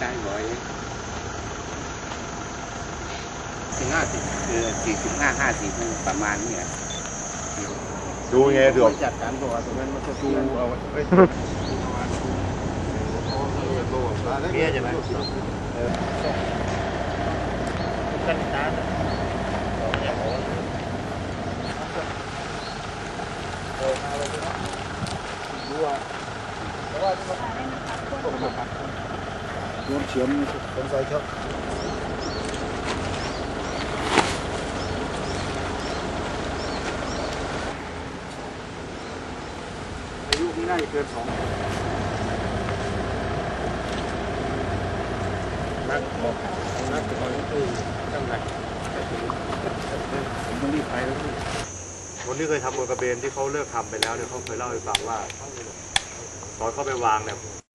ได้สิบห้าสิบคือสี่สิบห้าห้าสิบประมาณนี่ยดูไงเดี๋ยจัดการตัวตรงนั้นมันจะดูเอาเฮ้เบี้ยใช่ไหมกันตาอย่าโอนดูว่าแต่ว่า ยครับอายุนี่น่าจะเกินสองนักบอกนักตอนนี้คือตั้งไหนผมต้องรีบไปแล้วคนที่เคยทำบนกระเบนที่เขาเลิกทำไปแล้วเนี่ยเขาเคยเล่าให้ฟังว่าตอนเขาไปวางเนี่ย